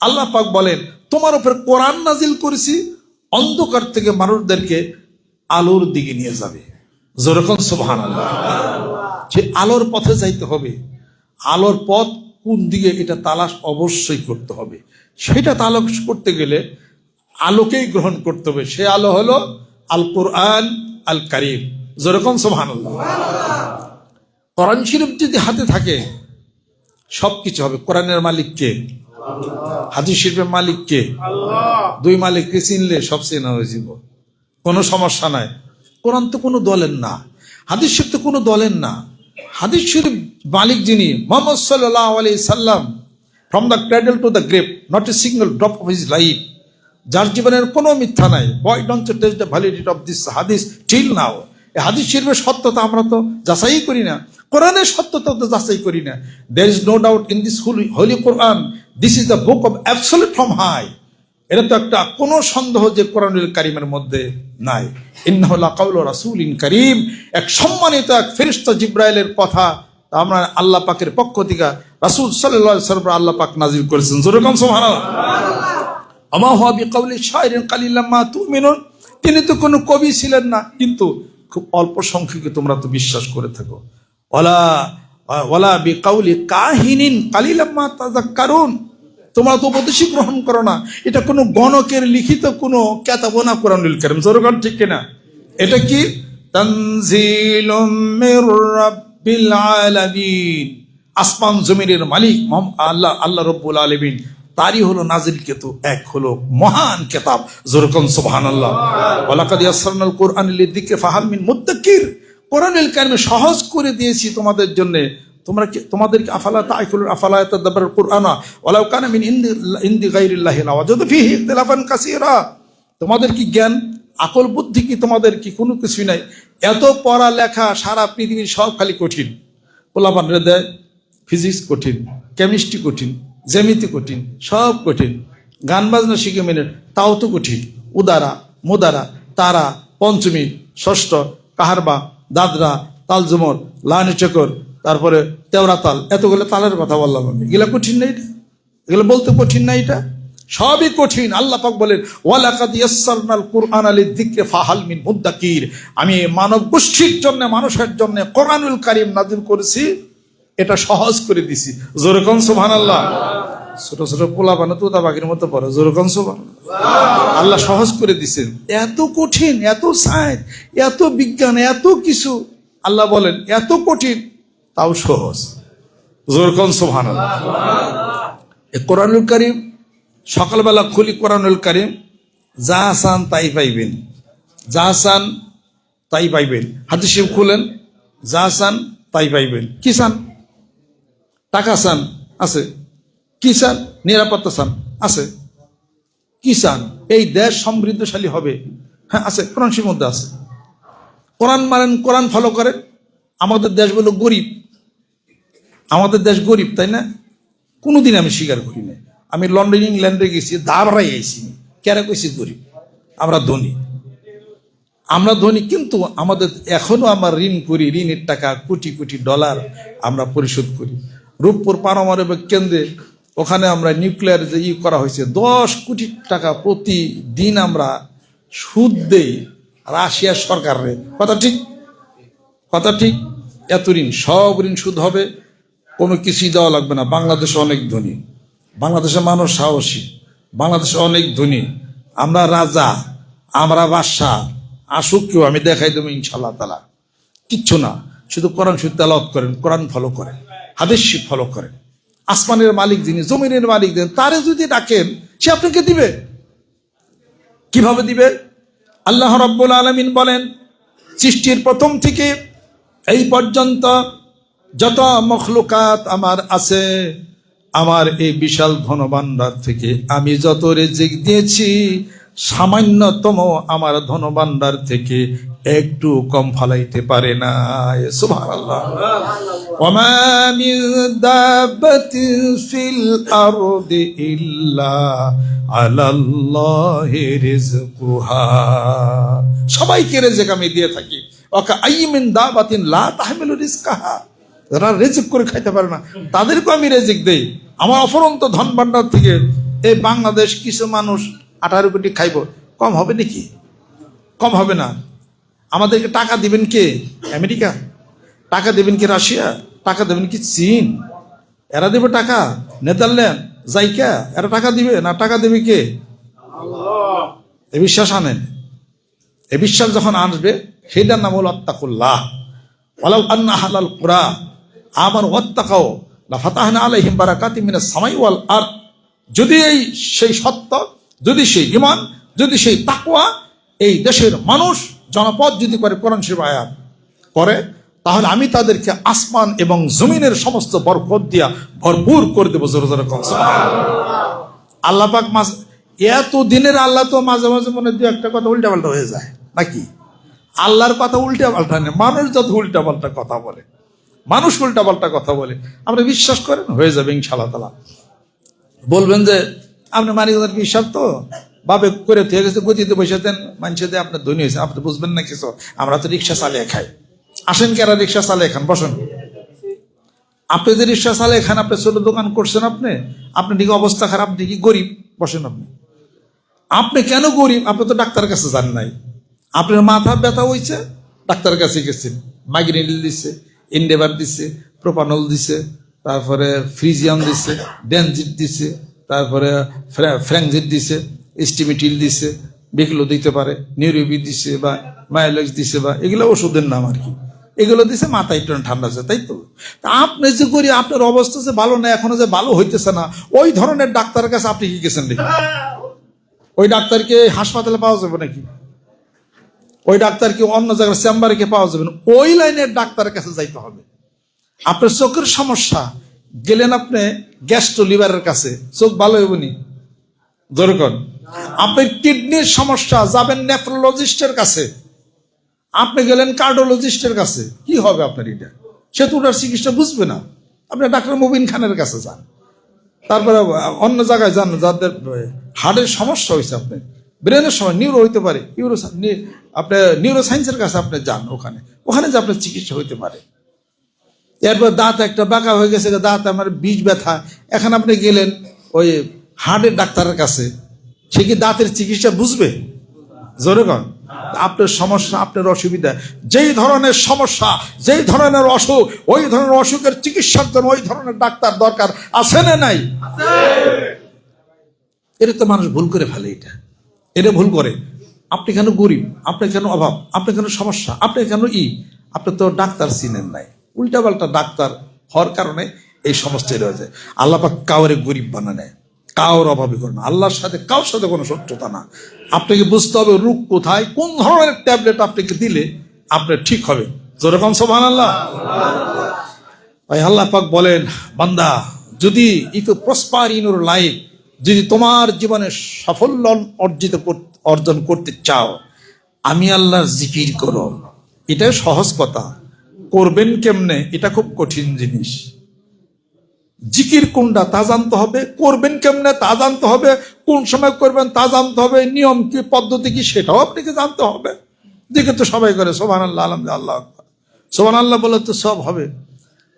আল্লাহ পাক বলেন, তোমার উপর কোরআন নাজিল করেছি, অন্ধকার থেকে মানুষদেরকে আলোর দিকে নিয়ে যাবে। যেরকম সুবহান আল্লাহ সে আলোর পথে যাইতে হবে, আলোর পথ কোন দিকে এটা তালাশ অবশ্যই করতে হবে। সেটা তালাশ করতে গেলে আলোকেই গ্রহণ করতে হবে। সে আলো হলো আল কোরআন আল কারিম যেরকম সোহান কোরআন শরীফ যদি হাতে থাকে সব কিছু হবে। কোরআনের মালিক কে? হাদিস শরীফের মালিক কে? দুই মালিককে চিনলে সব চেনা হয়ে যাব কোনো সমস্যা নাই। কোরআন তো কোনো দলের না। হাদিস শরীফ তো কোনো দলের না। হাদিস শরীফ মালিক যিনি মোহাম্মদ সাল্লাহ আলি সাল্লাম from the cradle to the grave not a single drop of his life যার জীবনের কোনো মিথ্যা নাই। Boy don't test the validity of this হাদিস টিল নাও হাদিস শরীফের সত্যতা আমরা তো যাচাই করি না। কোরআনের সত্যতা তো যাচাই করি না। There is no doubt in this holy holy Quran this is the book of absolute from high এটা তো একটা, কোনো সন্দেহ যে কোরআনুল কারিমের মধ্যে নাই। ইন্নাহুল্লাহ কাউল রাসূল ইন করিম। এক সম্মানিত এক ফেরিস্তা জিব্রাইলের কথা তা আমরা আল্লাহ পাকের পক্ষ থেকে রাসূল আলাইহি সাল্লাম আল্লাহ পাক নাজিল করেছেন। যেরকম সুবহানাল্লাহ। আমা হুয়া বিকাউলি শায়রিন কালিলাম মা তুমিনুন। তিনি তো কোনো কবি ছিলেন না, কিন্তু খুব অল্প সংখ্যকে তোমরা তো বিশ্বাস করে থাকো। ওলা ওলা বিকাউলি কাহিনিন কালিলাম মা তাযাক্কারুন। তোমরা তো উপদেশই গ্রহণ করো না। এটা কোনো গণকের লিখিত কোনো কেতাবনা কোরআনুল কারীম। জোরগান ঠিক কিনা? এটা কি? আসমান জমিনের মালিক আল্লাহ আল্লাহ রব্বুল আলমিন। তারই হলো নাজিল কেতু এক হলো মহান কেতাব জোরকন সুবহান আল্লাহ ওলাকাদি আসরানাল কোরআন দিকে ফাহাল মিন মুদ্দাকির কোরআনুল কারিমে সহজ করে দিয়েছি তোমাদের জন্য। তোমরা কি তোমাদের কি আফালা তাইকুল আফালা তাদাব্বার কুরআনা? ওয়ালাউ কানা মিন ইনদি ইনদি গায়রিল্লাহি লাওয়াজাদু ফিহি ইখতিলাফান কাসীরা। তোমাদের কি জ্ঞান? আকল বুদ্ধি কি তোমাদের কি? কোনো কিছুই নাই। এত পড়া লেখা সারা পৃথিবীর সব খালি কঠিন। পোলাপানরে দেয় ফিজিক্স কঠিন কেমিস্ট্রি কঠিন। জ্যামিতি কঠিন, সব কঠিন। গান বাজনা শিখে মেনে তাও তো কঠিন। উদারা, মুদারা, তারা, পঞ্চমী, ষষ্ঠ, কাহারবা, দাদরা, তালজুমর লানি চকর তারপরে তেওরা তাল, এতগুলো তালের কথা বললাম আমি। এগুলো কঠিন না এটা এগুলো বলতে কঠিন না এটা। সবই কঠিন, আল্লাহ পাক বলেন, ওয়ালাকাদ ইয়াসসারনাল কুরআন লিযিকরি ফাহাল মিন মুদ্দাকির আমি মানব গোষ্ঠীর জন্য, মানুষের জন্য কোরআনুল কারীম নাযিল করেছি। এটা সহজ করে দিছি। জোরকন আল্লাহ ছোট ছোট পোলা বানো তোতা পাখির মতো পড়ে, জোরকন সুবহান। আল্লাহ সহজ করে দিছেন এত কঠিন, এত সায়েন্স এত বিজ্ঞান, এত কিছু। আল্লাহ বলেন, এত কঠিন, তাও সহজ। জোরকন সুবহানাল্লাহ। এ কোরআনুল করিম, সকালবেলা খুলি কোরআনুল করিম, যা চান তাই পাইবেন। যা চান তাই পাইবেন। শরীফ খুলেন, যা চান তাই পাইবেন। কি চান? টাকা চান, আছে। কি চান? নিরাপত্তা চান, আছে। কি চান? এই দেশ সমৃদ্ধশালী হবে। হ্যাঁ আছে। কোরআন মধ্যে আছে। কোরআন মানেন কোরআন ফলো করেন। আমাদের দেশগুলো গরিব। আমাদের দেশ গরিব, তাই না? কোনোদিন আমি স্বীকার করি না আমি লন্ডন, ইংল্যান্ডে গেছি দাবরাই আইসি কেন কইছি গরিব? আমরা ধনী। আমরা ধনী, কিন্তু আমাদের এখনও আমরা ঋণ করি। ঋণের টাকা কোটি কোটি ডলার আমরা পরিশোধ করি। রূপপুর পারমাণবিক কেন্দ্রে ওখানে আমরা নিউক্লিয়ার যে ই করা হয়েছে, দশ কোটি টাকা প্রতিদিন আমরা সুদ দেই রাশিয়ার সরকারের। কথা ঠিক? কথা ঠিক? এত ঋণ, সব ঋণ সুদ হবে, কোনো কিছুই দেওয়া লাগবে না। বাংলাদেশ অনেক ধনী, বাংলাদেশের মানুষ সাহসী, বাংলাদেশ অনেক ধনী। আমরা রাজা, আমরা বাদশাহ, আসুক কেউ, আমি দেখাই দেবো ইনশাল্লাহ তালা কিচ্ছু না, শুধু কোরআন শুধু তেলাওয়াত করেন, কোরআন ফলো করেন। হাদিস ফলো করেন। আসমানের মালিক যিনি, জমিনের মালিক যিনি, তারে যদি ডাকেন, সে আপনাকে দিবে। কীভাবে দিবে? আল্লাহ রব্বুল আলমিন বলেন, সৃষ্টির প্রথম থেকে এই পর্যন্ত যত মখলুকাত আমার আছে, আমার এই বিশাল ধনভাণ্ডার থেকে আমি যত রেজিক দিয়েছি সামান্যতম আমার ধনভাণ্ডার থেকে একটু কম ফালাইতে পারে না। সুবহানাল্লাহ। ওমা মিন দাবাতিন ফিল আরদি ইল্লা আলাল্লাহি রিজকুহা সবাইকে রেজেক আমি দিয়ে থাকি। ওকা আইমিন দাবাতিন লা তাহমিলু রিজকাহা যারা রেজেক করে খাইতে পারে না তাদেরকে আমি রেজেক দেই। আমার অফরন্ত ধন ভাণ্ডার থেকে এই বাংলাদেশ কিছু মানুষ আঠারো কোটি খাইব, কম হবে নাকি? কম হবে না। আমাদেরকে টাকা দিবেন কে? আমেরিকা। টাকা দেবেন কি রাশিয়া? টাকা দেবেন কি চীন? এরা দেবে টাকা? নেদারল্যান্ড? জাইকা? এরা টাকা দিবে না টাকা দেবে কে? এ বিশ্বাস আনেন। এ বিশ্বাস যখন আসবে, সেইটার নাম হল অত্তাকুল্লাহ ওয়ালাউ আন্না হালাল কুরা আমার ওয়াত্তাকাও লা ফাতাহনা আলাইহিম বারাকাতিম মিনাস সামাই আর যদি এই সেই সত্য যদি সেই ইমান যদি সেই তাকওয়া, এই দেশের মানুষ, জনপদ যদি করে কোরআন শরীফ আয়াত করে, তাহলে আমি তাদেরকে আসমান এবং জমিনের সমস্ত বরকত দিয়া ভরপুর করে দেবো, জোরে জোরে মাঝ, এত দিনের আল্লাহ তো মাঝে মাঝে মনে দু একটা কথা উল্টা পাল্টা হয়ে যায়, নাকি? আল্লাহর কথা উল্টা পাল্টা নেই মানুষ যত উল্টা পাল্টা কথা বলে, মানুষ উল্টা পাল্টা কথা বলে, আপনি বিশ্বাস করেন? হয়ে যাবে ইনশাল্লাহ তালা বলবেন যে আপনি মানিকদার বিশ্বাস তো বাবে করে থেকে গেছে, গতিতে বসে দেন মানুষে দিয়ে আপনার ধনী হয়েছে, আপনি বুঝবেন না কিছু। আমরা তো রিক্সা চালিয়ে খাই। আসেন কেরা রিক্সা চালিয়ে খান? বসেন। আপনি যে রিক্সা চালিয়ে খান, আপনি ছোট দোকান করছেন আপনি? আপনি ঠিক অবস্থা খারাপ দেখি গরিব। বসেন আপনি। আপনি কেন গরিব? আপনি তো ডাক্তারের কাছে যান নাই। আপনার মাথা ব্যথা হয়েছে ডাক্তারের কাছে গেছেন। মাইগ্রেন দিচ্ছে ইন্ডেভার দিচ্ছে প্রোপানল দিছে, তারপরে ফ্রিজিয়াম দিছে ডেনজিট দিছে তারপরে ফ্রা- ফ্র্যাংজিট দিছে, স্টিমিটিল দিছে বিকলো দিতে পারে, নিউরোবি দিছে বা মায়োলেক্স দিছে বা এগুলো ওষুধের নাম আর কি। এগুলো দিছে মাথা একটু ঠান্ডা আছে, তাই তো? আপনি যে করি, আপনার অবস্থা যে ভালো না, এখনও যে ভালো হইতেছে না, ওই ধরনের ডাক্তারের কাছে আপনি কি গেছেন দেখি? ওই ডাক্তারকে হাসপাতালে পাওয়া যাবে নাকি? ওই ডাক্তারকে অন্য জায়গায় চেম্বারে পাওয়া যাবে না? ওই লাইনের ডাক্তারের কাছে যাইতে হবে। আপনার চোখের সমস্যা গেলেন আপনি গ্যাস্ট্রো লিভারের কাছে। চোখ ভালো হইবনি যেরকম আপনার কিডনির সমস্যা, যাবেন নেফ্রোলজিস্টের কাছে। আপনি গেলেন কার্ডিওলজিস্টের কাছে। কি হবে আপনার এটা? সে তো ওটার চিকিৎসা বুঝবে না। আপনি ডাক্তার মুবিন খানের কাছে যান। তারপরে অন্য জায়গায় যান, যাদের হার্টের সমস্যা হয়েছে আপনি। ব্রেনের সময় নিউরো হইতে পারে। ইউরো আপনার নিউরো সায়েন্সের কাছে আপনি যান ওখানে। ওখানে যে আপনার চিকিৎসা হইতে পারে। এরপর দাঁত একটা বাঁকা হয়ে গেছে দাঁত আমার বীজ ব্যথা। এখন আপনি গেলেন ওই হার্টের ডাক্তারের কাছে সে কি দাঁতের চিকিৎসা বুঝবে? জোরে কন। আপনার সমস্যা আপনার অসুবিধা যেই ধরনের সমস্যা যেই ধরনের অসুখ ওই ধরনের অসুখের চিকিৎসার জন্য ওই ধরনের ডাক্তার দরকার আছে না নাই? এটা তো মানুষ ভুল করে ফেলে এটা। এটা ভুল করে। আপনি কেন গরিব? আপনি কেন অভাব? আপনি কেন সমস্যা? আপনি কেন ই? আপনি তো ডাক্তার চিনেন নাই। উল্টাপাল্টা ডাক্তার হওয়ার কারণে এই সমস্ত রয়েছে। আল্লাহ পাক কাউরে গরিব বানানে কাউর অভাবে করে না। আল্লাহর সাথে, কারোর সাথে কোনো শত্রুতা না। আপনাকে বুঝতে হবে রোগ কোথায়, কোন ধরনের ট্যাবলেট আপনাকে দিলে আপনার ঠিক হবে। যেরকম সোভান আল্লাহ ভাই, আল্লাহ পাক বলেন, বান্দা, যদি if prosper in your life, যদি তোমার জীবনে সাফল্য অর্জিত অর্জন করতে চাও, আমি আল্লাহর জিকির করো এটা সহজ কথা। করবেন কেমনে? এটা খুব কঠিন জিনিস। জিকির কোনটা? তা জানতে হবে। করবেন কেমনে? তা জানতে হবে। কোন সময় করবেন? তা জানতে হবে। নিয়ম কি, পদ্ধতি কি, সেটাও আপনাকে জানতে হবে। দিকে তো সবাই করে সোহান আল্লাহ আলম আল্লাহ সোহান আল্লাহ বলে তো সব হবে।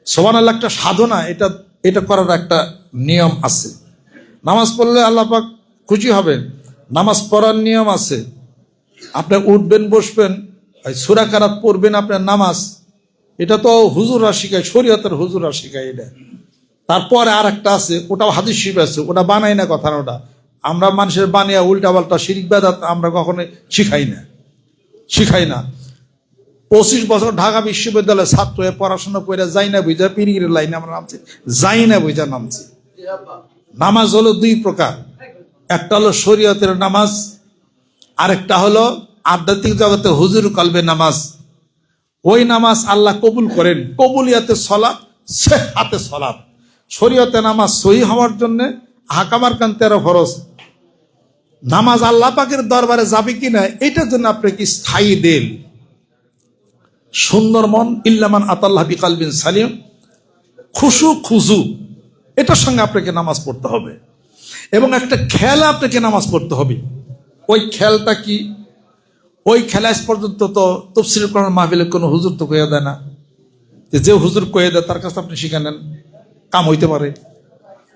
সোহান আল্লাহ একটা সাধনা, এটা এটা করার একটা নিয়ম আছে। নামাজ পড়লে আল্লাহ পাক খুশি হবে। নামাজ পড়ার নিয়ম আছে। আপনি উঠবেন, বসবেন সুরা কারাত পড়বেন আপনার নামাজ। এটা তো হুজুররা শিখায়, শরীয়তের হুজুররা শিখায় এটা। তারপরে আর একটা আছে, ওটাও হাদিস শিব আছে, ওটা বানাই না কথা ওটা। আমরা মানুষের বানিয়ে উল্টা পাল্টা শিরিক বেদাত আমরা কখনো শিখাই না। শিখাই না। পঁচিশ বছর ঢাকা বিশ্ববিদ্যালয়ের ছাত্র হয়ে পড়াশোনা করে যাই না বুঝা পিরিগের লাইনে আমরা নামছি, যাই না বুঝা নামছি। নামাজ হলো দুই প্রকার। একটা হলো শরীয়তের নামাজ, আরেকটা হলো আধ্যাত্মিক জগতে হুজুর কলবে নামাজ। ওই নামাজ আল্লাহ কবুল করেন। কবুলিয়াতে সলাপ সে হাতে সলাপ। শরীয়তে নামাজ সহি হওয়ার জন্য হাকামার কান তেরো ফরজ। নামাজ আল্লাহ পাকের দরবারে যাবে কিনা এটার জন্য আপনি কি স্থায়ী দেন? সুন্দর মন, ইল্লামান আতাল্লাহ বিকাল বিন সালিম। খুশু, খুজু, এটার সঙ্গে আপনাকে নামাজ পড়তে হবে। এবং একটা খেলা আপনাকে নামাজ পড়তে হবে। ওই খেলটা কি? ওই খেলা পর্যন্ত তো তফসিল করার মাহবিলে কোনো হুজুর তো কয়ে দেয় না। যে হুজুর কয়ে দেয়, তার কাছে আপনি শিখে নেন, কাম হইতে পারে।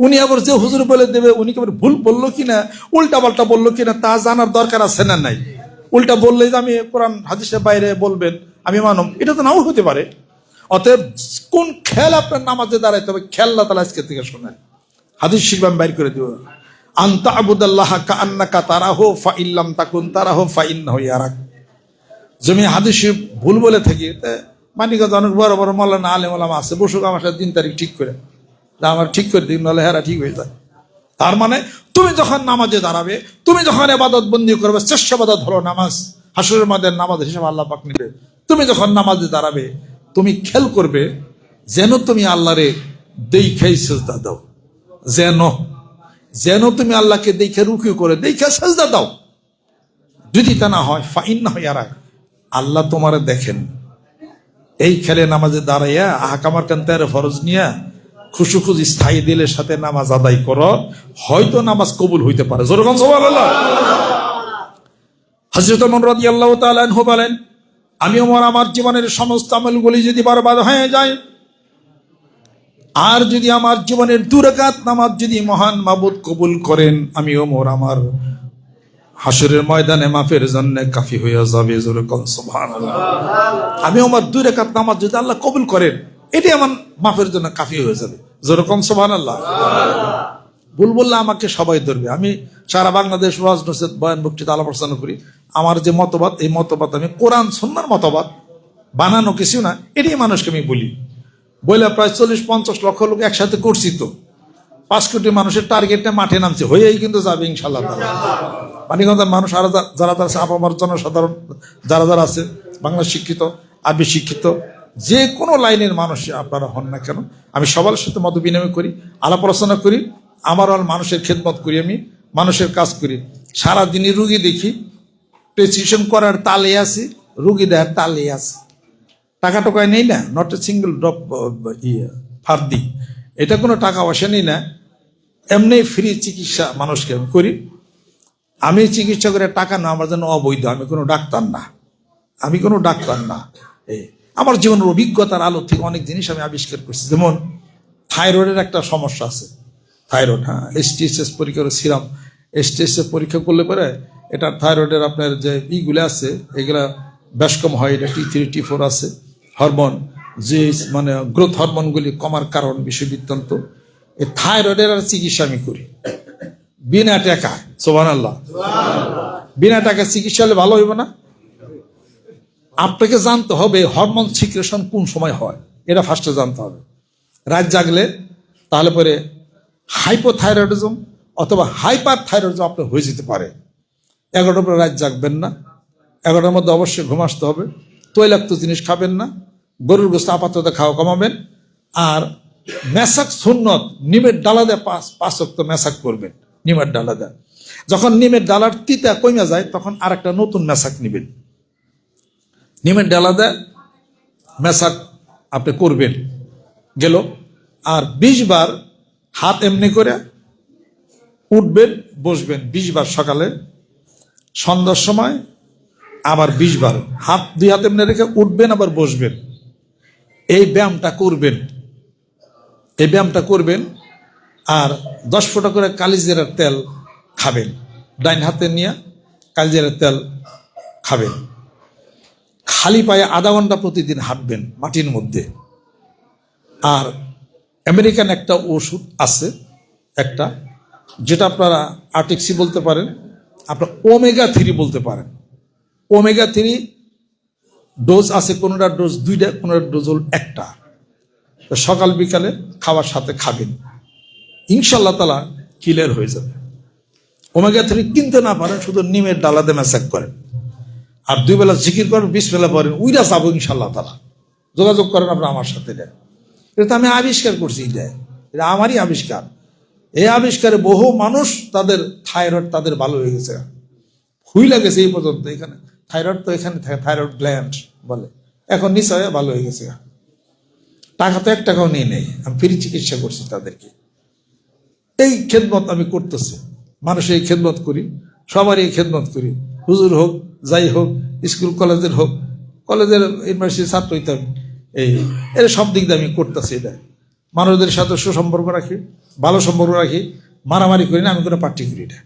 উনি আবার যে হুজুর বলে দেবে, উনি কেবল ভুল বলল কিনা উল্টা পাল্টা বলল কিনা, তা জানার দরকার আছে না নাই। উল্টা বললে যে আমি কোরআন হাদিসের বাইরে বলবেন, আমি মানব, এটা তো নাও হতে পারে। অতএব কোন খেল আপনার নামাজে দাঁড়াইতে হবে খেয়াল্লা তালা আজকে থেকে শোনেন। হাদিস শিখবে, আমি বাইর করে দিব। আন্তা আবুদাল্লাহ কা আন্নাকা তারাহ ফা ইল্লাম তাকুন তারাহ ফা ইন্নাহু ইয়ারাক। জমি হাদিস ভুল বলে থাকি, তা মানিকগঞ্জ অনেক বড় বড় মৌলানা আলেম ওলামা আছে, বসুক আমার সাথে দিন তারিখ ঠিক করে। আমার ঠিক করে দিন, নাহলে হেরা ঠিক হয়ে যায়। তার মানে তুমি যখন নামাজে দাঁড়াবে, তুমি যখন এবাদত বন্দি করবে, শ্রেষ্ঠ বাদত হলো নামাজ। হাসুরের মাদের নামাজ হিসাবে আল্লাহ পাক নিবে। তুমি যখন নামাজে দাঁড়াবে, তুমি খেল করবে, যেন তুমি আল্লাহরে দেখাই সেজদা দাও। যেন যেন তুমি আল্লাহকে দেখে রুকি করে, দেখে সাজদা দাও। যদি তা না হয় ফাইন না হয় আল্লাহ তোমারে দেখেন। এই খেলে নামাজে দাঁড়াইয়া, আহকামার কান তেরো ফরজ নিয়া, খুশু খুশি স্থায়ী দিলের সাথে নামাজ আদায় করো। হয়তো নামাজ কবুল হইতে পারে। আল্লাহ আমি ওমর, আমার জীবনের সমস্ত আমলগুলি যদি বরবাদ হয়ে যায় আর যদি আমার জীবনের দুরাকাত নামাজ যদি মহান মাবুদ কবুল করেন আমি ওমর আমার হাসুরের ময়দানে মাফের জন্য কাফি হইয়া যাবে আমি আমার দুই রেখাত নামাজ যদি আল্লাহ কবুল করেন, এটি আমার মাফের জন্য কাফি হয়ে যাবে। যেরকম সোহান আল্লাহ ভুল বললে আমাকে সবাই ধরবে। আমি সারা বাংলাদেশ ওয়াজ নসেদ বয়ান বক্তৃতা আলোচনা করি। আমার যে মতবাদ, এই মতবাদ আমি কোরআন সন্ন্যার মতবাদ, বানানো কিছু না, এটি মানুষকে আমি বলি। বলে প্রায় চল্লিশ, পঞ্চাশ লক্ষ লোক একসাথে করছি তো। পাঁচ কোটি মানুষের টার্গেটটা মাঠে নামছে। হয়েই কিন্তু যাবে ইনশাল্লাহ তাআলা। মানিকগঞ্জের মানুষ আর যারা যারা আছে, আপামার জনসাধারণ যারা যারা আছে বাংলা শিক্ষিত, আরবি শিক্ষিত, যে কোনো লাইনের মানুষ আপনারা হন না কেন, আমি সবার সাথে মত বিনিময় করি, আলাপ আলোচনা করি, আমার আর মানুষের খেদমত করি আমি, মানুষের কাজ করি। সারাদিনই রুগী দেখি, প্রেসক্রিপশন করার তালে আছি, রুগী দেখার তালে আছে। টাকা টোকায় নেই না নট এ সিঙ্গেল ড্রপ ইয়ে ফার্দি। এটা কোনো টাকা পয়সা নেই না, এমনি ফ্রি চিকিৎসা মানুষকে আমি করি। আমি চিকিৎসা করে টাকা না আমার জন্য অবৈধ, আমি কোনো ডাক্তার না। আমি কোনো ডাক্তার না। এই, আমার জীবনের অভিজ্ঞতার আলো থেকে অনেক জিনিস আমি আবিষ্কার করছি। যেমন, থাইরয়েডের একটা সমস্যা আছে। থাইরয়েড হ্যাঁ এসটিএসএস পরীক্ষার সিরাম। এসটিএসএস পরীক্ষা করলে পরে এটা থাইরয়েডের আপনার যে ইগুলো আছে, এগুলা বেশ কম হয়, এটা টি থ্রি টি ফোর আছে। হরমোন, যে মানে গ্রোথ হরমোনগুলি কমার কারণ বিষয় বৃত্তান্ত এই থাইরয়েডের আর চিকিৎসা আমি করি। বিনা টাকা সোবান আল্লাহ বিনা টাকা চিকিৎসা হলে ভালো হইব না? আপনাকে জানতে হবে হরমোন সিক্রেশন কোন সময় হয়, এটা ফার্স্টে জানতে হবে। রাত জাগলে, তাহলে পরে হাইপোথাইরয়েডিজম অথবা হাইপার থাইরয়েডিজম আপনার হয়ে যেতে পারে। এগারোটার পরে রাত জাগবেন না, এগারোটার মধ্যে অবশ্যই ঘুম আসতে হবে। তৈলাক্ত জিনিস খাবেন না, গরুর গোস্ত আপাতত খাওয়া কমাবেন, আর মেসাক সুন্নত, নিমের ডালা দিয়ে পাঁচ পাঁচ অক্ত মেসাক করবেন, নিমের ডালা দেয়। যখন নিমের ডালার তিতা কমে যায়, তখন আর একটা নতুন মেসাক নেবেন। নিমের ডালা দেয় মেসাক আপনি করবেন। গেল, আর বিশ বার হাত এমনি করে উঠবেন, বসবেন। বিশ বার সকালে, সন্ধ্যার সময় আবার বিশ বার। হাত দুই হাতে এমনি রেখে উঠবেন, আবার বসবেন। এই ব্যায়ামটা করবেন। এই ব্যায়ামটা করবেন আর দশ ফোঁটা করে কালিজিরার তেল খাবেন। ডাইন হাতে নিয়ে কালিজিরার তেল খাবেন। খালি পায়ে আধা ঘণ্টা প্রতিদিন হাঁটবেন মাটির মধ্যে। আর আমেরিকান একটা ওষুধ আছে, একটা, যেটা আপনারা আর্টিক্সি বলতে পারেন, আপনার ওমেগা থ্রি বলতে পারেন। ওমেগা থ্রি ডোজ আছে কোনোটার ডোজ, দুইটা কোনোটার ডোজ হল একটা। তো সকাল, বিকালে খাওয়ার সাথে খাবেন। ইনশাল্লাহ তালা ক্লিয়ার হয়ে যাবে। ওমেগা থ্রি কিনতে না পারেন, শুধু নিমের ডালাতে ম্যাসাক করেন। আর দুই বেলা জিকির করেন, বিশ বেলা পরেন উইরা যাব ইনশাল্লাহ তালা যোগাযোগ করেন আপনার আমার সাথে, এটা। এটা তো আমি আবিষ্কার করছি, এটা। এটা আমারই আবিষ্কার। এই আবিষ্কারে বহু মানুষ তাদের থাইরয়েড তাদের ভালো হয়ে গেছে। হুই লাগেছে এই পর্যন্ত এখানে। থাইরয়েড তো এখানে থাকে থাইরয়েড গ্ল্যান্ড বলে। এখন নিশ্চয় ভালো হয়ে গেছে। টাকা তো এক টাকাও নিয়ে নেই। আমি ফ্রি চিকিৎসা করছি তাদেরকে। এই খেদমত আমি করতেছি। মানুষের এই খেদমত করি, সবারই এই খেদমত করি। হুজুর হোক, যাই হোক, স্কুল, কলেজের হোক, কলেজের ইউনিভার্সিটির ছাত্র হইতে আমি এই, এর সব দিক দিয়ে আমি করতেছি এটা। মানুষদের সাথে সুসম্পর্ক রাখি, ভালো সম্পর্ক রাখি, মারামারি করি না, আমি কোনো পার্টি করি না।